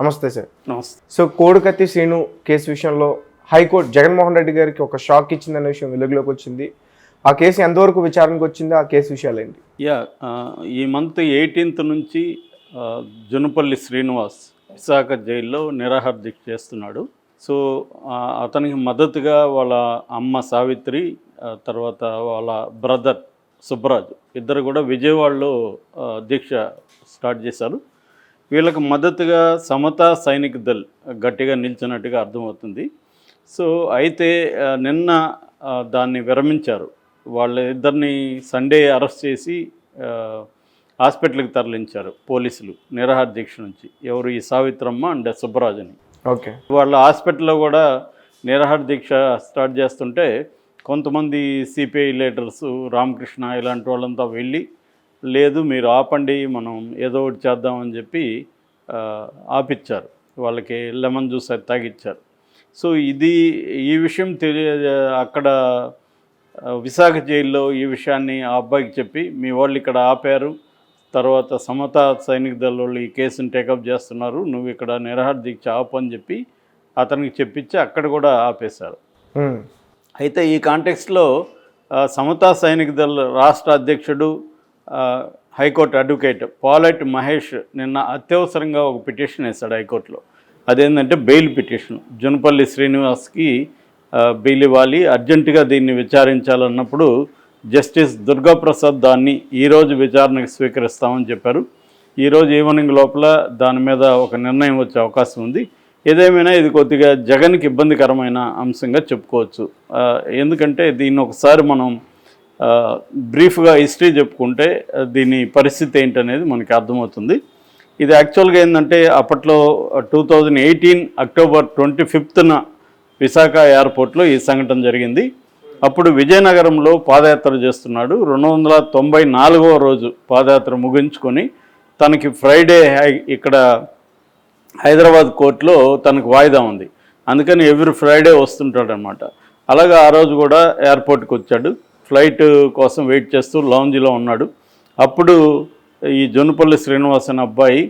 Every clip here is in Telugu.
నమస్తే సార్. నమస్తే. సో కోడికత్తి శ్రీను కేసు విషయంలో హైకోర్టు జగన్మోహన్ రెడ్డి గారికి ఒక షాక్ ఇచ్చిందనే విషయం వెలుగులోకి వచ్చింది. ఆ కేసు ఎంతవరకు విచారణకు వచ్చింది ఆ కేసు విషయాలు ఏంటి? యా ఈ మంత్ ఎయిటీన్త్ నుంచి జునపల్లి శ్రీనివాస్ విశాఖ జైల్లో నిరాహార దీక్ష చేస్తున్నాడు. సో అతనికి మద్దతుగా వాళ్ళ అమ్మ సావిత్రి తర్వాత వాళ్ళ బ్రదర్ సుబ్బరాజు ఇద్దరు కూడా విజయవాడలో దీక్ష స్టార్ట్ చేశారు. వీళ్ళకి మద్దతుగా సమతా సైనిక్ దళ్ గట్టిగా నిల్చున్నట్టుగా అర్థమవుతుంది. సో అయితే నిన్న దాన్ని విరమించారు. వాళ్ళ ఇద్దరిని సండే అరెస్ట్ చేసి హాస్పిటల్కి తరలించారు పోలీసులు నిరాహార దీక్ష నుంచి. ఎవరు? ఈ సావిత్రమ్మ అండ్ సుబ్బరాజుని. ఓకే. వాళ్ళ హాస్పిటల్లో కూడా నిరాహార దీక్ష స్టార్ట్ చేస్తుంటే కొంతమంది సిపిఐ లీడర్స్ రామకృష్ణ ఇలాంటి వాళ్ళంతా వెళ్ళి లేదు మీరు ఆపండి మనం ఏదో ఒకటి చేద్దామని చెప్పి ఆపిచ్చారు. వాళ్ళకి లెమన్ జ్యూస్ అది తాగిచ్చారు. సో ఇది ఈ విషయం తెలియ అక్కడ విశాఖ జైల్లో ఈ విషయాన్ని ఆ అబ్బాయికి చెప్పి మీ వాళ్ళు ఇక్కడ ఆపారు. తర్వాత సమతా సైనిక దళ వాళ్ళు ఈ కేసుని టేకప్ చేస్తున్నారు. నువ్వు ఇక్కడ నిరాహార దీక్ష ఆపు అని చెప్పి అతనికి చెప్పించి అక్కడ కూడా ఆపేశారు. అయితే ఈ కాంటెక్స్లో సమతా సైనిక దళ రాష్ట్ర అధ్యక్షుడు హైకోర్టు అడ్వకేట్ పాలెట్ మహేష్ నిన్న అత్యవసరంగా ఒక పిటిషన్ వేశాడు హైకోర్టులో. అదేంటంటే బెయిల్ పిటిషన్. జునపల్లి శ్రీనివాస్కి బెయిల్ ఇవ్వాలి అర్జెంటుగా దీన్ని విచారించాలన్నప్పుడు జస్టిస్ దుర్గాప్రసాద్ దాన్ని ఈరోజు విచారణకు స్వీకరిస్తామని చెప్పారు. ఈరోజు ఈవినింగ్ లోపల దాని మీద ఒక నిర్ణయం వచ్చే అవకాశం ఉంది. ఏదేమైనా ఇది కొద్దిగా జగన్కి ఇబ్బందికరమైన అంశంగా చెప్పుకోవచ్చు. ఎందుకంటే దీన్ని ఒకసారి మనం బ్రీఫ్గా హిస్టరీ చెప్పుకుంటే దీని పరిస్థితి ఏంటనేది మనకి అర్థమవుతుంది. ఇది యాక్చువల్గా ఏంటంటే అప్పట్లో two thousand eighteen October twenty ఫిఫ్త్న Visakha ఎయిర్పోర్ట్లో ఈ సంఘటన జరిగింది. అప్పుడు విజయనగరంలో పాదయాత్ర చేస్తున్నాడు. రెండు వందల తొంభై నాలుగవ రోజు పాదయాత్ర ముగించుకొని తనకి ఫ్రైడే ఇక్కడ హైదరాబాద్ కోర్టులో తనకు వాయిదా ఉంది. అందుకని ఎవ్రీ ఫ్రైడే వస్తుంటాడనమాట. అలాగే ఆ రోజు కూడా ఎయిర్పోర్ట్కి వచ్చాడు. ఫ్లైట్ కోసం వెయిట్ చేస్తూ లాంజ్లో ఉన్నాడు. అప్పుడు ఈ జొన్నపల్లి శ్రీనివాస్ అనే అబ్బాయి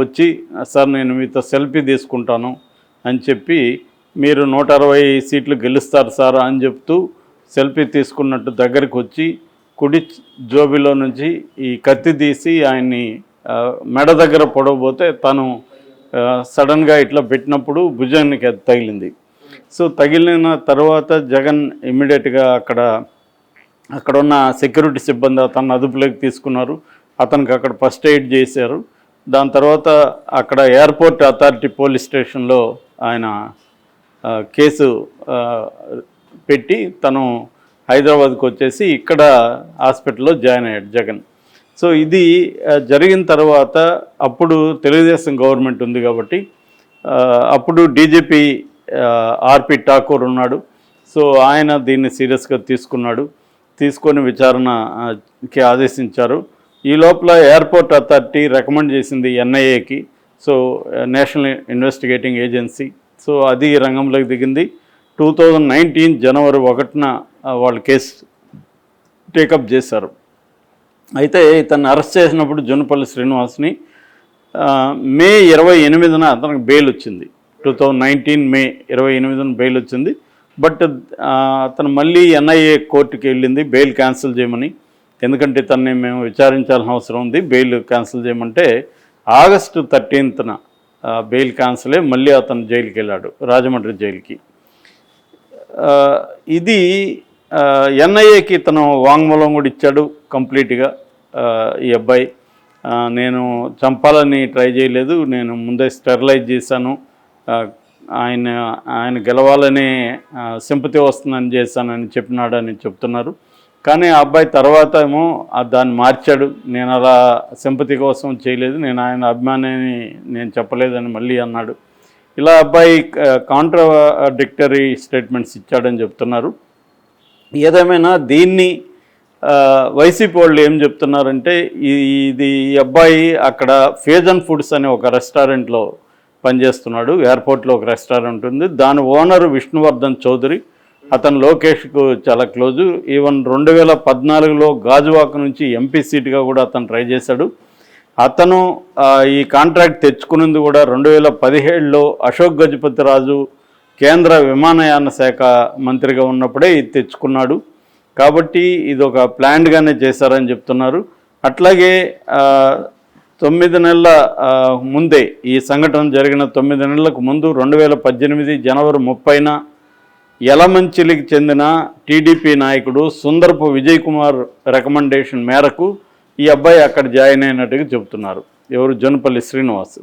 వచ్చి సార్ నేను మీతో సెల్ఫీ తీసుకుంటాను అని చెప్పి మీరు నూట అరవై సీట్లు గెలుస్తారు సార్ అని చెప్తూ సెల్ఫీ తీసుకున్నట్టు దగ్గరికి వచ్చి కుడి జోబిలో నుంచి ఈ కత్తి తీసి ఆయన్ని మెడ దగ్గర పొడవబోతే తను సడన్గా ఇట్లా పెట్టినప్పుడు భుజానికి అది తగిలింది. సో తగిలిన తర్వాత జగన్ ఇమ్మీడియట్గా అక్కడ అక్కడ ఉన్న సెక్యూరిటీ సిబ్బంది అతన్ని అదుపులోకి తీసుకున్నారు. అతనికి అక్కడ ఫస్ట్ ఎయిడ్ చేశారు. దాని తర్వాత అక్కడ ఎయిర్పోర్ట్ అథారిటీ పోలీస్ స్టేషన్లో ఆయన కేసు పెట్టి తను హైదరాబాద్కి వచ్చేసి ఇక్కడ హాస్పిటల్లో జాయిన్ అయ్యాడు జగన్. సో ఇది జరిగిన తర్వాత అప్పుడు తెలుగుదేశం గవర్నమెంట్ ఉంది కాబట్టి అప్పుడు డీజీపీ ఆర్పి ఠాకూర్ ఉన్నాడు. సో ఆయన దీన్ని సీరియస్గా తీసుకున్నాడు. తీసుకొని విచారణకి ఆదేశించారు. ఈ లోపల ఎయిర్పోర్ట్ అథారిటీ రికమెండ్ చేసింది ఎన్ఐఏకి. So national investigating agency. So అది రంగంలోకి దిగింది. టూ థౌజండ్ నైన్టీన్ జనవరి ఒకటిన వాళ్ళు కేసు టేకప్ చేశారు. అయితే ఇతన్ని అరెస్ట్ చేసినప్పుడు జునపల్లి శ్రీనివాస్ని మే ఇరవై ఎనిమిదిన అతనికి బెయిల్ వచ్చింది. టూ థౌజండ్ నైన్టీన్ మే ఇరవై ఎనిమిదిన బెయిల్ వచ్చింది. బట్ తను అతను మళ్ళీ ఎన్ఐఏ కోర్టుకి వెళ్ళింది బెయిల్ క్యాన్సిల్ చేయమని. ఎందుకంటే ఇతన్ని మేము విచారించాల్సిన అవసరం ఉంది బెయిల్ క్యాన్సిల్ చేయమంటే ఆగస్టు థర్టీన్త్న బెయిల్ క్యాన్సిలే మళ్ళీ అతను జైలుకి వెళ్ళాడు రాజమండ్రి జైలుకి. ఇది ఎన్ఐఏకి తను వాంగ్మూలం కూడా ఇచ్చాడు కంప్లీట్గా ఈ అబ్బాయి. నేను చంపాలని ట్రై చేయలేదు నేను ముందే స్టెరిలైజ్ చేశాను ఆయన ఆయన గెలవాలనే సింపతి వస్తుందని చేశానని చెప్పినాడని చెప్తున్నారు. కానీ ఆ అబ్బాయి తర్వాత ఏమో దాన్ని మార్చాడు. నేను అలా సింపతి కోసం చేయలేదు. నేను ఆయన అభిమానిని నేను చెప్పలేదని మళ్ళీ అన్నాడు. ఇలా అబ్బాయి కాంట్రాడిక్టరీ స్టేట్మెంట్స్ ఇచ్చాడని చెప్తున్నారు. ఏదేమైనా దీన్ని వైసీపీ వాళ్ళు ఏం చెప్తున్నారంటే ఇది ఈ అబ్బాయి అక్కడ ఫేజన్ ఫుడ్స్ అనే ఒక రెస్టారెంట్లో పనిచేస్తున్నాడు. ఎయిర్పోర్ట్లో ఒక రెస్టారెంట్ ఉంది దాని ఓనరు విష్ణువర్ధన్ చౌదరి. అతను లోకేష్కు చాలా క్లోజు. ఈవెన్ రెండు వేల పద్నాలుగులో గాజువాక నుంచి ఎంపీ సీట్గా కూడా అతను ట్రై చేశాడు. అతను ఈ కాంట్రాక్ట్ తెచ్చుకున్నది కూడా రెండు వేల పదిహేడులో అశోక్ గజపతి రాజు కేంద్ర విమానయాన శాఖ మంత్రిగా ఉన్నప్పుడే ఇది తెచ్చుకున్నాడు. కాబట్టి ఇది ఒక ప్లాన్గానే చేశారని చెప్తున్నారు. అట్లాగే తొమ్మిది నెలల ముందే ఈ సంఘటన జరిగిన తొమ్మిది నెలలకు ముందు రెండు వేల పద్దెనిమిది జనవరి ముప్పైన యలమంచిలికి చెందిన టీడీపీ నాయకుడు సుందరపు విజయ్ కుమార్ రికమెండేషన్ మేరకు ఈ అబ్బాయి అక్కడ జాయిన్ అయినట్టుగా చెబుతున్నారు. ఎవరు? జొనపల్లి శ్రీనివాస్.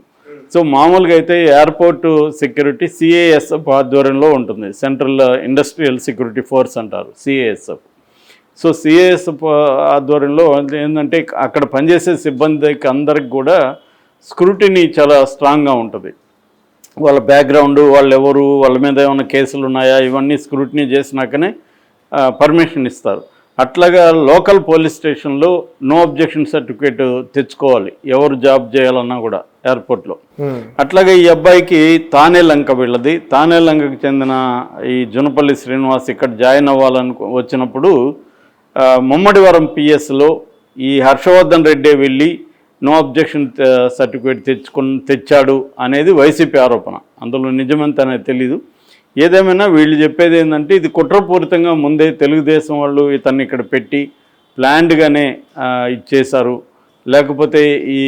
సో మామూలుగా అయితే ఎయిర్పోర్టు సెక్యూరిటీ సిఏఎస్ఎఫ్ ఆధ్వర్యంలో ఉంటుంది. సెంట్రల్ ఇండస్ట్రియల్ సెక్యూరిటీ ఫోర్స్ అంటారు సిఏఎస్ఎఫ్. సో సిఏఎస్ఎఫ్ ఆధ్వర్యంలో ఏంటంటే అక్కడ పనిచేసే సిబ్బందికి అందరికి కూడా స్క్రూటినీ చాలా స్ట్రాంగ్గా ఉంటుంది. వాళ్ళ బ్యాక్గ్రౌండ్ వాళ్ళు ఎవరు వాళ్ళ మీద ఏమైనా కేసులు ఉన్నాయా ఇవన్నీ స్క్రూటినీ చేసినాకనే పర్మిషన్ ఇస్తారు. అట్లాగా లోకల్ పోలీస్ స్టేషన్లో నో అబ్జెక్షన్ సర్టిఫికేట్ తెచ్చుకోవాలి. ఎవరు జాబ్ చేయాలన్నా కూడా ఎయిర్పోర్ట్లో. Hmm. అట్లాగే ఈ అబ్బాయికి తానే లంక వీళ్ళది. తానే లంకకు చెందిన ఈ జునపల్లి శ్రీనివాస్ ఇక్కడ జాయిన్ అవ్వాలను వచ్చినప్పుడు ముమ్మడివరం పిఎస్లో ఈ హర్షవర్ధన్ రెడ్డి వెళ్ళి నో అబ్జెక్షన్ సర్టిఫికేట్ తెచ్చుకుని తెచ్చాడు అనేది వైసీపీ ఆరోపణ. అందులో నిజమంత అనేది తెలీదు. ఏదేమైనా వీళ్ళు చెప్పేది ఏంటంటే ఇది కుట్రపూరితంగా ముందే తెలుగుదేశం వాళ్ళు ఇతన్ని ఇక్కడ పెట్టి ప్లాన్డ్గానే ఇచ్చేశారు. లేకపోతే ఈ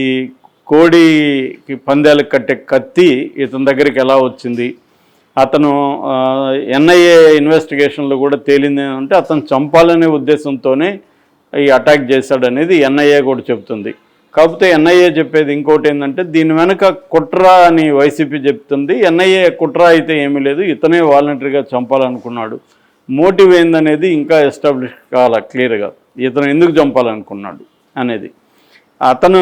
కోడికి పందాలకు కట్టే కత్తి ఇతని దగ్గరికి ఎలా వచ్చింది? అతను ఎన్ఐఏ ఇన్వెస్టిగేషన్లో కూడా తేలింది అంటే అతను చంపాలనే ఉద్దేశంతోనే ఈ అటాక్ చేశాడనేది ఎన్ఐఏ కూడా చెప్తుంది కాకపోతే ఎన్ఐఏ చెప్పేది ఇంకోటి ఏంటంటే దీని వెనక కుట్ర అని వైసీపీ చెప్తుంది. ఎన్ఐఏ కుట్ర అయితే ఏమీ లేదు. ఇతనే వాలంటరీగా చంపాలనుకున్నాడు. మోటివ్ ఏందనేది ఇంకా ఎస్టాబ్లిష్ కావాల క్లియర్గా. ఇతను ఎందుకు చంపాలనుకున్నాడు అనేది. అతను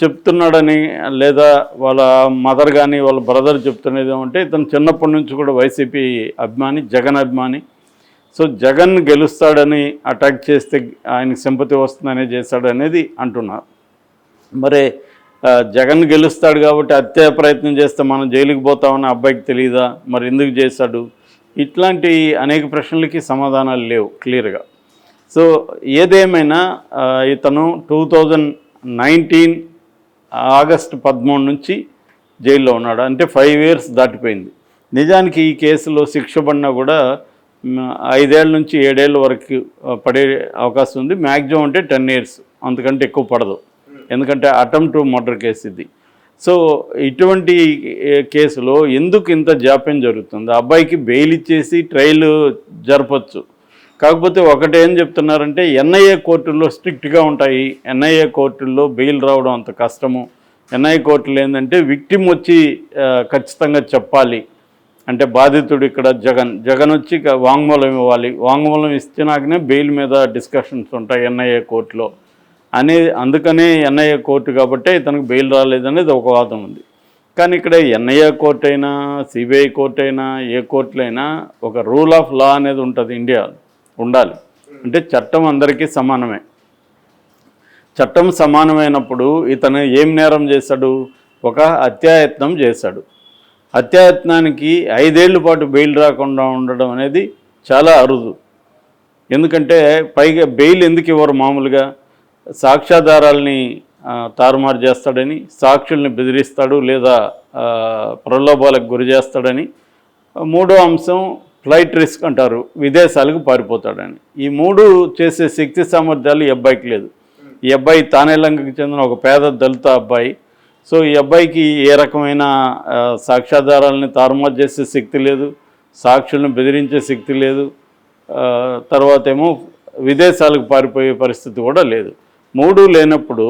చెప్తున్నాడని లేదా వాళ్ళ మదర్ కానీ వాళ్ళ బ్రదర్ చెప్తున్నది ఏమంటే ఇతను చిన్నప్పటి నుంచి కూడా వైసీపీ అభిమాని జగన్ అభిమాని. సో జగన్ గెలుస్తాడని అటాక్ చేస్తే ఆయనకి సింపతి వస్తుందనే చేశాడు అనేది అంటున్నారు. మరి జగన్ గెలుస్తాడు కాబట్టి హత్య ప్రయత్నం చేస్తే మనం జైలుకి పోతామని అబ్బాయికి తెలియదా మరి ఎందుకు చేశాడు? ఇట్లాంటి అనేక ప్రశ్నలకి సమాధానాలు లేవు క్లియర్గా. సో ఏదేమైనా ఇతను టూ థౌజండ్ నైన్టీన్ ఆగస్టు పదమూడు నుంచి జైల్లో ఉన్నాడు. అంటే ఫైవ్ ఇయర్స్ దాటిపోయింది. నిజానికి ఈ కేసులో శిక్ష పడినా కూడా ఐదేళ్ళ నుంచి ఏడేళ్ళ వరకు పడే అవకాశం ఉంది. మ్యాక్సిమం అంటే టెన్ ఇయర్స్. అంతకంటే ఎక్కువ పడదు. ఎందుకంటే అటెంప్ట్ టు మర్డర్ కేసు ఇది. సో ఇటువంటి కేసులో ఎందుకు ఇంత జాప్యం జరుగుతుంది? ఆ అబ్బాయికి బెయిల్ ఇచ్చేసి ట్రయల్ జరపచ్చు. కాకపోతే ఒకటేం చెప్తున్నారంటే ఎన్ఐఏ కోర్టుల్లో స్ట్రిక్ట్గా ఉంటాయి. ఎన్ఐఏ కోర్టుల్లో బెయిల్ రావడం అంత కష్టము. ఎన్ఐఏ కోర్టులు ఏంటంటే విక్టిమ్ వచ్చి ఖచ్చితంగా చెప్పాలి. అంటే బాధితుడు ఇక్కడ జగన్. జగన్ వచ్చి వాంగ్మూలం ఇవ్వాలి. వాంగ్మూలం ఇచ్చినాకనే బెయిల్ మీద డిస్కషన్స్ ఉంటాయి ఎన్ఐఏ కోర్టులో. అనే అందుకనే ఎన్ఐఏ కోర్టు కాబట్టే ఇతనికి బెయిల్ రాలేదనేది ఒక వాదం ఉంది. కానీ ఇక్కడ ఎన్ఐఏ కోర్టు అయినా సిబిఐ కోర్టు అయినా ఏ కోర్టులో అయినా ఒక రూల్ ఆఫ్ లా అనేది ఉంటుంది ఇండియాలో. ఉండాలి. అంటే చట్టం అందరికీ సమానమే. చట్టం సమానమైనప్పుడు ఇతను ఏం నేరం చేశాడు? ఒక హత్యాయత్నం చేశాడు. హత్యాయత్నానికి ఐదేళ్ళ పాటు బెయిల్ రాకుండా ఉండడం అనేది చాలా అరుదు. ఎందుకంటే పైగా బెయిల్ ఎందుకు ఇవ్వరు మామూలుగా? సాక్ష్యాధారాల్ని తారుమారు చేస్తాడని సాక్షుల్ని బెదిరిస్తాడు లేదా ప్రలోభాలకు గురి చేస్తాడని. మూడో అంశం ఫ్లైట్ రిస్క్ అంటారు విదేశాలకు పారిపోతాడని. ఈ మూడు చేసే శక్తి సామర్థ్యాలు ఈ అబ్బాయికి లేదు. ఈ అబ్బాయి తానేలంకకి చెందిన ఒక పేద దళిత అబ్బాయి. సో ఈ అబ్బాయికి ఏ రకమైన సాక్ష్యాధారాలని తారుమారు చేసే శక్తి లేదు సాక్షులను బెదిరించే శక్తి లేదు తర్వాత ఏమో విదేశాలకు పారిపోయే పరిస్థితి కూడా లేదు. మూడు లేనప్పుడు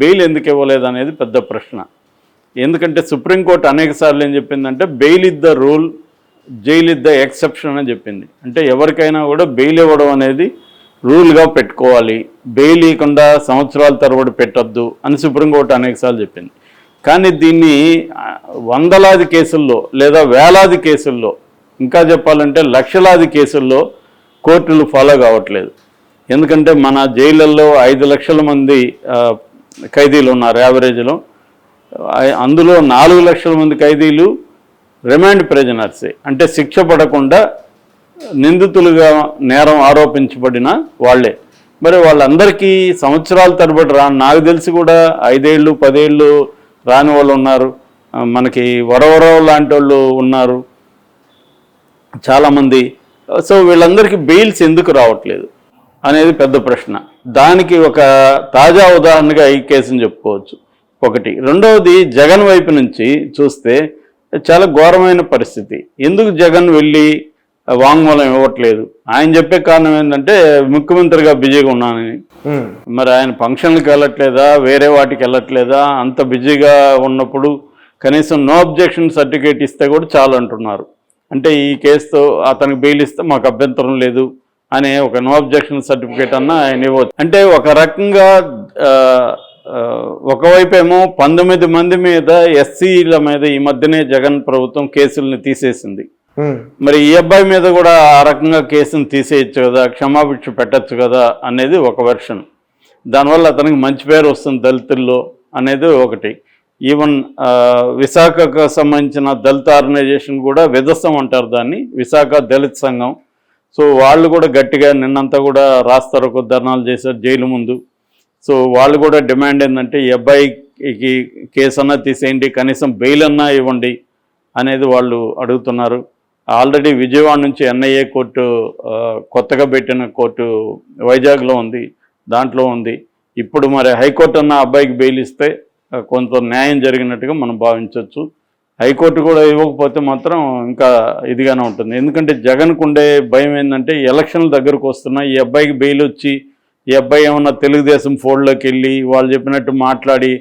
బెయిల్ ఎందుకు ఇవ్వలేదు అనేది పెద్ద ప్రశ్న. ఎందుకంటే సుప్రీంకోర్టు అనేక సార్లు ఏం చెప్పిందంటే bail is the rule jail is the exception అని చెప్పింది. అంటే ఎవరికైనా కూడా బెయిల్ ఇవ్వడం అనేది రూల్గా పెట్టుకోవాలి. బెయిల్ ఇవ్వకుండా సంవత్సరాల తరబడి పెట్టద్దు అని సుప్రీంకోర్టు అనేకసార్లు చెప్పింది. కానీ దీన్ని వందలాది కేసుల్లో లేదా వేలాది కేసుల్లో ఇంకా చెప్పాలంటే లక్షలాది కేసుల్లో కోర్టులు ఫాలో కావట్లేదు. ఎందుకంటే మన జైళ్ళల్లో ఐదు లక్షల మంది ఖైదీలు ఉన్నారు యావరేజ్లో. అందులో నాలుగు లక్షల మంది ఖైదీలు రిమాండ్ ప్రిజనర్సే. అంటే శిక్ష పడకుండా నిందితులుగా నేరం ఆరోపించబడిన వాళ్ళే. మరి వాళ్ళందరికీ సంవత్సరాల తరబడి రా నాకు తెలిసి కూడా ఐదేళ్ళు పదేళ్ళు రాని వాళ్ళు ఉన్నారు. మనకి వరవరవ లాంటి వాళ్ళు ఉన్నారు. చాలామంది. సో వీళ్ళందరికీ బెయిల్స్ ఎందుకు రావట్లేదు అనేది పెద్ద ప్రశ్న. దానికి ఒక తాజా ఉదాహరణగా ఈ కేసుని చెప్పుకోవచ్చు. ఒకటి. రెండవది జగన్ వైపు నుంచి చూస్తే చాలా ఘోరమైన పరిస్థితి. ఎందుకు జగన్ వెళ్ళి వాంగ్మూలం ఇవ్వట్లేదు? ఆయన చెప్పే కారణం ఏంటంటే ముఖ్యమంత్రిగా బిజీగా ఉన్నానని. మరి ఆయన ఫంక్షన్లకు వెళ్ళట్లేదా? వేరే వాటికి వెళ్ళట్లేదా? అంత బిజీగా ఉన్నప్పుడు కనీసం నో అబ్జెక్షన్ సర్టిఫికేట్ ఇస్తే కూడా చాలు అంటున్నారు. అంటే ఈ కేసుతో అతనికి బెయిల్ ఇస్తే మాకు అభ్యంతరం లేదు అనే ఒక నో అబ్జెక్షన్ సర్టిఫికేట్ అన్న ఆయన ఇవ్వచ్చు. అంటే ఒక రకంగా ఒకవైపేమో పంతొమ్మిది మంది మీద ఎస్సీల మీద ఈ మధ్యనే జగన్ ప్రభుత్వం కేసుల్ని తీసేసింది. మరి ఈ అబ్బాయి మీద కూడా ఆ రకంగా కేసును తీసేయచ్చు కదా క్షమాభిక్ష పెట్టచ్చు కదా అనేది ఒక వెర్షన్. దానివల్ల అతనికి మంచి పేరు వస్తుంది దళితుల్లో అనేది ఒకటి. ఈవెన్ విశాఖకు సంబంధించిన దళిత ఆర్గనైజేషన్ కూడా విదస్సం అంటారు దాన్ని విశాఖ దళిత్ సంఘం. సో వాళ్ళు కూడా గట్టిగా నిన్నంతా కూడా రాస్తారకు ధర్నాలు చేశారు జైలు ముందు. సో వాళ్ళు కూడా డిమాండ్ ఏంటంటే ఈ అబ్బాయికి కేసు అన్నా తీసేయండి కనీసం బెయిల్ అన్నా ఇవ్వండి అనేది వాళ్ళు అడుగుతున్నారు. ఆల్రెడీ విజయవాడ నుంచి ఎన్ఐఏ కోర్టు కొత్తగా పెట్టిన కోర్టు వైజాగ్లో ఉంది దాంట్లో ఉంది. ఇప్పుడు మరి హైకోర్టు అన్న అబ్బాయికి బెయిల్ ఇస్తే కొంత న్యాయం జరిగినట్టుగా మనం భావించవచ్చు హైకోర్టు కూడా ఇవ్వకపోతే మాత్రం ఇంకా ఇదిగానే ఉంటుంది. ఎందుకంటే జగన్కు ఉండే భయం ఏంటంటే ఎలక్షన్ల దగ్గరకు వస్తున్నా ఈ అబ్బాయికి బెయిల్ వచ్చి ఈ అబ్బాయి ఏమన్నా తెలుగుదేశం ఫోల్డ్లోకి వెళ్ళి వాళ్ళు చెప్పినట్టు మాట్లాడి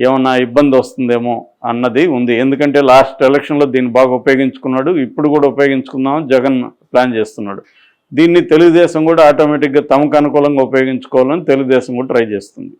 ఏమన్నా ఇబ్బంది వస్తుందేమో అన్నది ఉంది. ఎందుకంటే లాస్ట్ ఎలక్షన్లో దీన్ని బాగా ఉపయోగించుకున్నాడు. ఇప్పుడు కూడా ఉపయోగించుకుందాం జగన్ ప్లాన్ చేస్తున్నాడు. దీన్ని తెలుగుదేశం కూడా ఆటోమేటిక్గా తమకు అనుకూలంగా ఉపయోగించుకోవాలని తెలుగుదేశం కూడా ట్రై చేస్తుంది.